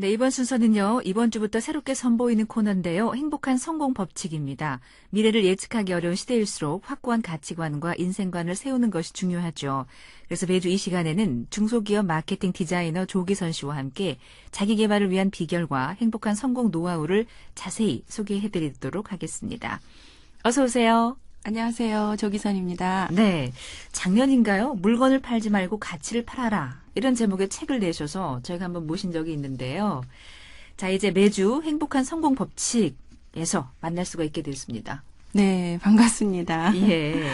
네, 이번 순서는요, 이번 주부터 새롭게 선보이는 코너인데요. 행복한 성공 법칙입니다. 미래를 예측하기 어려운 시대일수록 확고한 가치관과 인생관을 세우는 것이 중요하죠. 그래서 매주 이 시간에는 중소기업 마케팅 디자이너 조기선 씨와 함께 자기 개발을 위한 비결과 행복한 성공 노하우를 자세히 소개해 드리도록 하겠습니다. 어서 오세요. 안녕하세요. 조기선입니다. 네. 작년인가요? 물건을 팔지 말고 가치를 팔아라. 이런 제목의 책을 내셔서 저희가 한번 모신 적이 있는데요. 자, 이제 매주 행복한 성공 법칙에서 만날 수가 있게 됐습니다. 네, 반갑습니다. 예.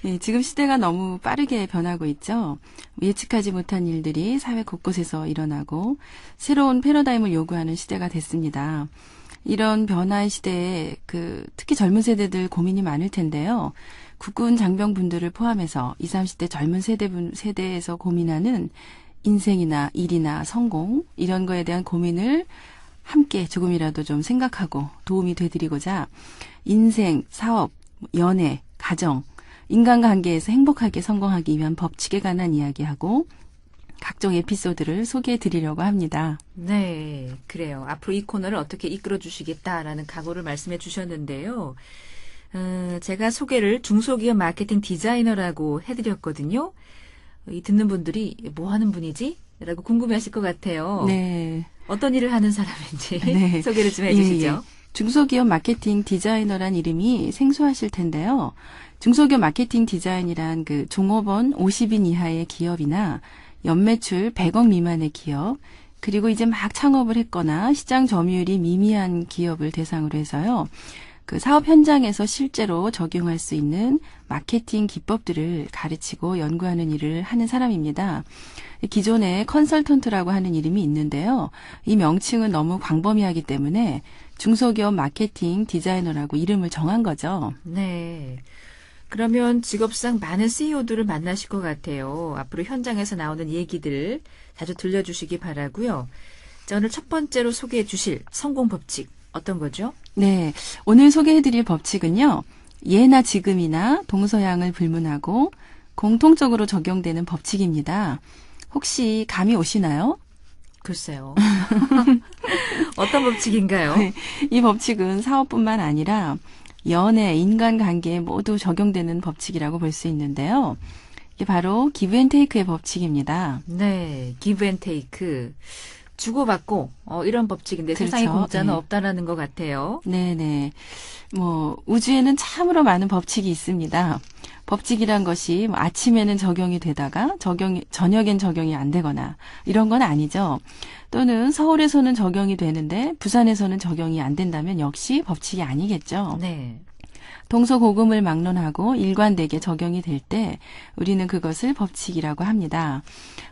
네, 지금 시대가 너무 빠르게 변하고 있죠. 예측하지 못한 일들이 사회 곳곳에서 일어나고 새로운 패러다임을 요구하는 시대가 됐습니다. 이런 변화의 시대에 그 특히 젊은 세대들 고민이 많을 텐데요. 국군 장병분들을 포함해서 20, 30대 젊은 세대분 세대에서 고민하는 인생이나 일이나 성공 이런 거에 대한 고민을 함께 조금이라도 좀 생각하고 도움이 되드리고자 인생, 사업, 연애, 가정, 인간관계에서 행복하게 성공하기 위한 법칙에 관한 이야기하고 각종 에피소드를 소개해 드리려고 합니다. 네, 그래요. 앞으로 이 코너를 어떻게 이끌어 주시겠다라는 각오를 말씀해 주셨는데요. 어, 제가 소개를 중소기업 마케팅 디자이너라고 해드렸거든요. 이 듣는 분들이 뭐 하는 분이지? 라고 궁금해 하실 것 같아요. 네. 어떤 일을 하는 사람인지 네. 소개를 좀 예, 해주시죠. 예. 중소기업 마케팅 디자이너란 이름이 생소하실 텐데요. 중소기업 마케팅 디자인이란 그 종업원 50인 이하의 기업이나 연매출 100억 미만의 기업, 그리고 이제 막 창업을 했거나 시장 점유율이 미미한 기업을 대상으로 해서요. 그 사업 현장에서 실제로 적용할 수 있는 마케팅 기법들을 가르치고 연구하는 일을 하는 사람입니다. 기존에 컨설턴트라고 하는 이름이 있는데요. 이 명칭은 너무 광범위하기 때문에 중소기업 마케팅 디자이너라고 이름을 정한 거죠. 네. 그러면 직업상 많은 CEO들을 만나실 것 같아요. 앞으로 현장에서 나오는 얘기들 자주 들려주시기 바라고요. 자, 오늘 첫 번째로 소개해 주실 성공 법칙 어떤 거죠? 네. 오늘 소개해 드릴 법칙은요. 예나 지금이나 동서양을 불문하고 공통적으로 적용되는 법칙입니다. 혹시 감이 오시나요? 글쎄요. 어떤 법칙인가요? 네. 이 법칙은 사업뿐만 아니라 연애, 인간관계에 모두 적용되는 법칙이라고 볼 수 있는데요. 이게 바로 기브앤테이크의 법칙입니다. 네, 기브 앤 테이크. 주고받고 어, 이런 법칙인데 그렇죠. 세상에 공짜는 네. 없다라는 것 같아요. 네네. 뭐, 우주에는 참으로 많은 법칙이 있습니다. 법칙이란 것이 뭐 아침에는 적용이 되다가 적용이, 저녁엔 적용이 안 되거나 이런 건 아니죠. 또는 서울에서는 적용이 되는데 부산에서는 적용이 안 된다면 역시 법칙이 아니겠죠. 네. 동서고금을 막론하고 일관되게 적용이 될 때 우리는 그것을 법칙이라고 합니다.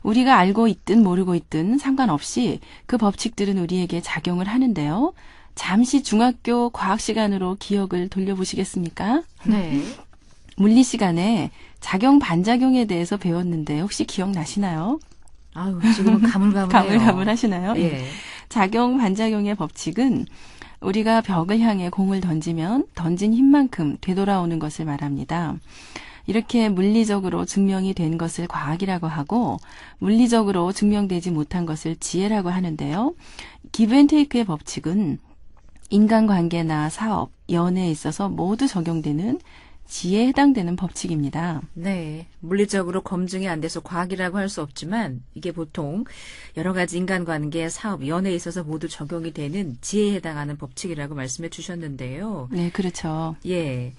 우리가 알고 있든 모르고 있든 상관없이 그 법칙들은 우리에게 작용을 하는데요. 잠시 중학교 과학 시간으로 기억을 돌려보시겠습니까? 네. 물리 시간에 작용 반작용에 대해서 배웠는데 혹시 기억나시나요? 아유, 지금은 가물가물해요. 가물가물하시나요? 예. 작용 반작용의 법칙은 우리가 벽을 향해 공을 던지면 던진 힘만큼 되돌아오는 것을 말합니다. 이렇게 물리적으로 증명이 된 것을 과학이라고 하고 물리적으로 증명되지 못한 것을 지혜라고 하는데요. 기브앤테이크의 법칙은 인간관계나 사업, 연애에 있어서 모두 적용되는 지혜에 해당되는 법칙입니다. 네. 물리적으로 검증이 안 돼서 과학이라고 할 수 없지만 이게 보통 여러 가지 인간관계, 사업, 연애에 있어서 모두 적용이 되는 지혜에 해당하는 법칙이라고 말씀해 주셨는데요. 네, 그렇죠. 예.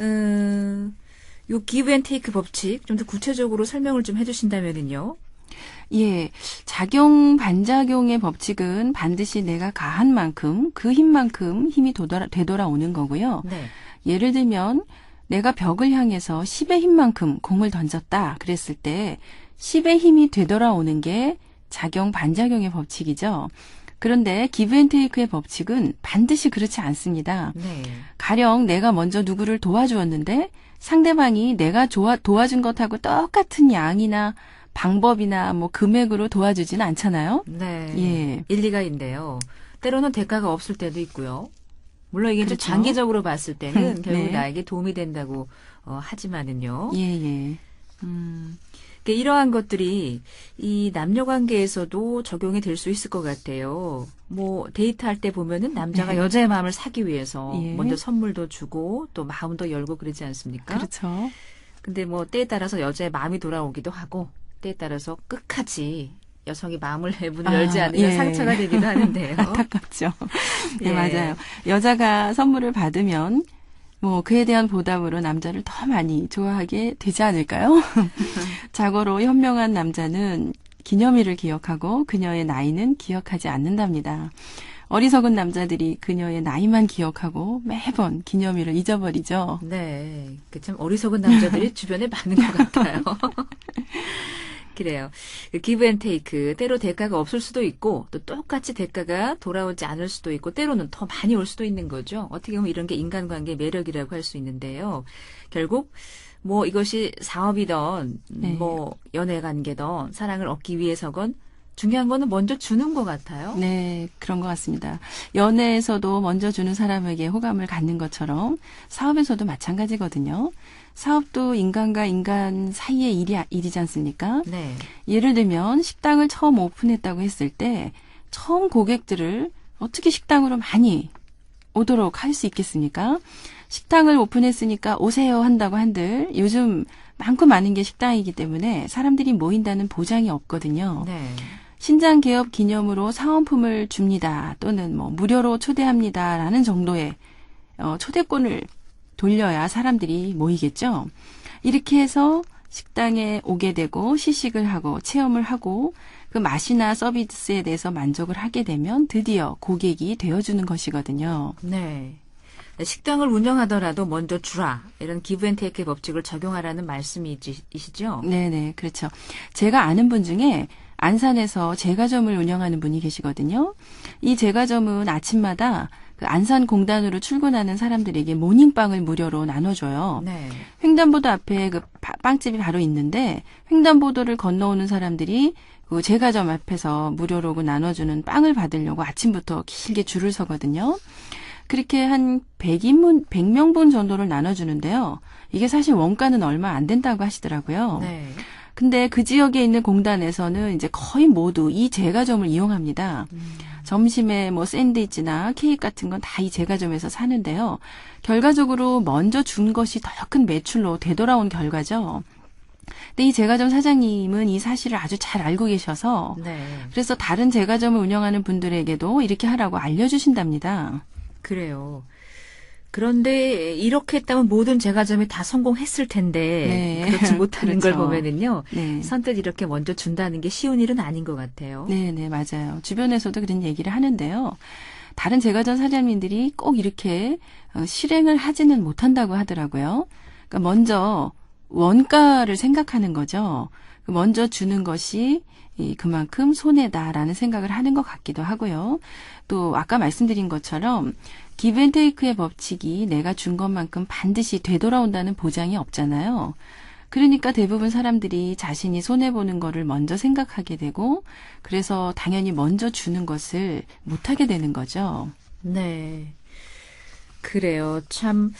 음, 요 기브 앤 테이크 법칙 좀 더 구체적으로 설명을 좀 해 주신다면은요. 예, 작용 반작용의 법칙은 반드시 내가 가한 만큼 그 힘만큼 힘이 되돌아, 되돌아오는 거고요. 네. 예를 들면 내가 벽을 향해서 10의 힘만큼 공을 던졌다 그랬을 때 10의 힘이 되돌아오는 게 작용 반작용의 법칙이죠. 그런데 기브앤테이크의 법칙은 반드시 그렇지 않습니다. 네. 가령 내가 먼저 누구를 도와주었는데 상대방이 내가 좋아, 도와준 것하고 똑같은 양이나 방법이나 뭐 금액으로 도와주지는 않잖아요. 네. 예. 일리가 있네요. 때로는 대가가 없을 때도 있고요. 물론 이게 좀 그렇죠. 장기적으로 봤을 때는 음, 결국 네. 나에게 도움이 된다고 어, 하지만은요. 예, 예. 음, 그러니까 이러한 것들이 이 남녀 관계에서도 적용이 될 수 있을 것 같아요. 뭐 데이트할 때 보면은 남자가 네. 여자의 마음을 사기 위해서 예. 먼저 선물도 주고 또 마음도 열고 그러지 않습니까? 그렇죠. 근데 뭐 때에 따라서 여자의 마음이 돌아오기도 하고 때에 따라서 끝까지 여성이 마음을 문을 아, 열지 않으면 예. 상처가 되기도 하는데요. 안타깝죠. 네, 예. 맞아요. 여자가 선물을 받으면 뭐 그에 대한 보답으로 남자를 더 많이 좋아하게 되지 않을까요? 자고로 현명한 남자는 기념일을 기억하고 그녀의 나이는 기억하지 않는답니다. 어리석은 남자들이 그녀의 나이만 기억하고 매번 기념일을 잊어버리죠. 네, 그 참 어리석은 남자들이 주변에 많은 것 같아요. 그래요. 그 기브 앤 테이크 때로 대가가 없을 수도 있고 또 똑같이 대가가 돌아오지 않을 수도 있고 때로는 더 많이 올 수도 있는 거죠. 어떻게 보면 이런 게 인간관계의 매력이라고 할 수 있는데요. 결국 뭐 이것이 사업이던 네. 뭐 연애 관계던 사랑을 얻기 위해서건 중요한 거는 먼저 주는 것 같아요. 네, 그런 것 같습니다. 연애에서도 먼저 주는 사람에게 호감을 갖는 것처럼 사업에서도 마찬가지거든요. 사업도 인간과 인간 사이의 일이, 일이지 않습니까? 네. 예를 들면 식당을 처음 오픈했다고 했을 때 처음 고객들을 어떻게 식당으로 많이 오도록 할 수 있겠습니까? 식당을 오픈했으니까 오세요 한다고 한들 요즘 많고 많은 게 식당이기 때문에 사람들이 모인다는 보장이 없거든요. 네. 신장 개업 기념으로 사은품을 줍니다. 또는 뭐 무료로 초대합니다라는 정도의 어, 초대권을 돌려야 사람들이 모이겠죠. 이렇게 해서 식당에 오게 되고 시식을 하고 체험을 하고 그 맛이나 서비스에 대해서 만족을 하게 되면 드디어 고객이 되어주는 것이거든요. 네. 식당을 운영하더라도 먼저 주라. 이런 기브앤테이크의 법칙을 적용하라는 말씀이시죠? 네네, 그렇죠. 제가 아는 분 중에 안산에서 제과점을 운영하는 분이 계시거든요. 이 제과점은 아침마다 그 안산 공단으로 출근하는 사람들에게 모닝빵을 무료로 나눠줘요. 네. 횡단보도 앞에 그 바- 빵집이 바로 있는데 횡단보도를 건너오는 사람들이 그 제과점 앞에서 무료로 그 나눠주는 빵을 받으려고 아침부터 길게 줄을 서거든요. 그렇게 한 100인분, 100명분 정도를 나눠주는데요. 이게 사실 원가는 얼마 안 된다고 하시더라고요. 네. 근데 그 지역에 있는 공단에서는 이제 거의 모두 이 제과점을 이용합니다. 점심에 뭐 샌드위치나 케이크 같은 건 다 이 제과점에서 사는데요. 결과적으로 먼저 준 것이 더 큰 매출로 되돌아온 결과죠. 근데 이 제과점 사장님은 이 사실을 아주 잘 알고 계셔서 네. 그래서 다른 제과점을 운영하는 분들에게도 이렇게 하라고 알려주신답니다. 그래요. 그런데 이렇게 했다면 모든 제과점이 다 성공했을 텐데 네. 그렇지 못하는 걸 그렇죠. 보면은요. 네. 선뜻 이렇게 먼저 준다는 게 쉬운 일은 아닌 것 같아요. 네, 네, 맞아요. 주변에서도 그런 얘기를 하는데요. 다른 제과점 사장님들이 꼭 이렇게 어, 실행을 하지는 못한다고 하더라고요. 그러니까 먼저 원가를 생각하는 거죠. 그 먼저 주는 것이 이 그만큼 손해다라는 생각을 하는 것 같기도 하고요. 또 아까 말씀드린 것처럼 기브앤테이크의 법칙이 내가 준 것만큼 반드시 되돌아온다는 보장이 없잖아요. 그러니까 대부분 사람들이 자신이 손해보는 거를 먼저 생각하게 되고, 그래서 당연히 먼저 주는 것을 못하게 되는 거죠. 네. 그래요. 참,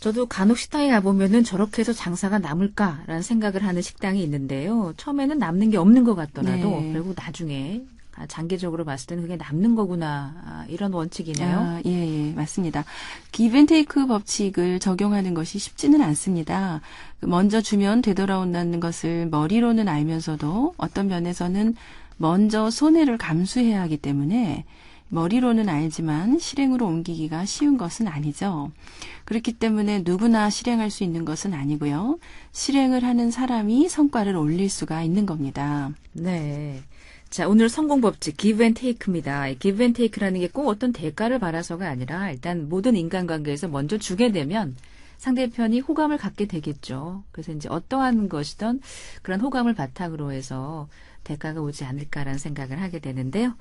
저도 간혹 식당에 가보면은 저렇게 해서 장사가 남을까라는 생각을 하는 식당이 있는데요. 처음에는 남는 게 없는 것 같더라도, 네. 결국 나중에, 아, 장기적으로 봤을 때는 그게 남는 거구나. 아, 이런 원칙이네요. 아, 예, 예, 맞습니다. 기브앤테이크 법칙을 적용하는 것이 쉽지는 않습니다. 그 먼저 주면 되돌아온다는 것을 머리로는 알면서도 어떤 면에서는 먼저 손해를 감수해야 하기 때문에 머리로는 알지만 실행으로 옮기기가 쉬운 것은 아니죠. 그렇기 때문에 누구나 실행할 수 있는 것은 아니고요. 실행을 하는 사람이 성과를 올릴 수가 있는 겁니다. 네. 자, 오늘 성공 법칙 give and take입니다. give and take라는 게 꼭 어떤 대가를 바라서가 아니라 일단 모든 인간관계에서 먼저 주게 되면 상대편이 호감을 갖게 되겠죠. 그래서 이제 어떠한 것이든 그런 호감을 바탕으로 해서 대가가 오지 않을까라는 생각을 하게 되는데요.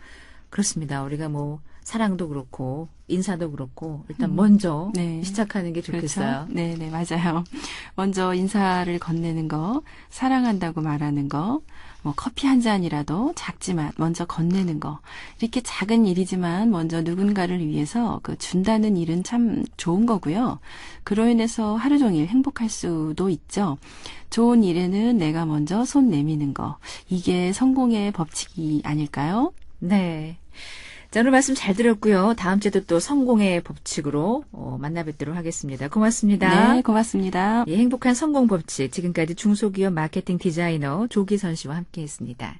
그렇습니다. 우리가 뭐 사랑도 그렇고 인사도 그렇고 일단 먼저 네. 시작하는 게 좋겠어요. 그렇죠? 네, 네, 맞아요. 먼저 인사를 건네는 거, 사랑한다고 말하는 거, 뭐 커피 한 잔이라도 작지만 먼저 건네는 거. 이렇게 작은 일이지만 먼저 누군가를 위해서 그 준다는 일은 참 좋은 거고요. 그로 인해서 하루 종일 행복할 수도 있죠. 좋은 일에는 내가 먼저 손 내미는 거. 이게 성공의 법칙이 아닐까요? 네. 자, 오늘 말씀 잘 들었고요. 다음 주에도 또 성공의 법칙으로 어, 만나 뵙도록 하겠습니다. 고맙습니다. 네, 고맙습니다. 예, 행복한 성공 법칙. 지금까지 중소기업 마케팅 디자이너 조기선 씨와 함께 했습니다.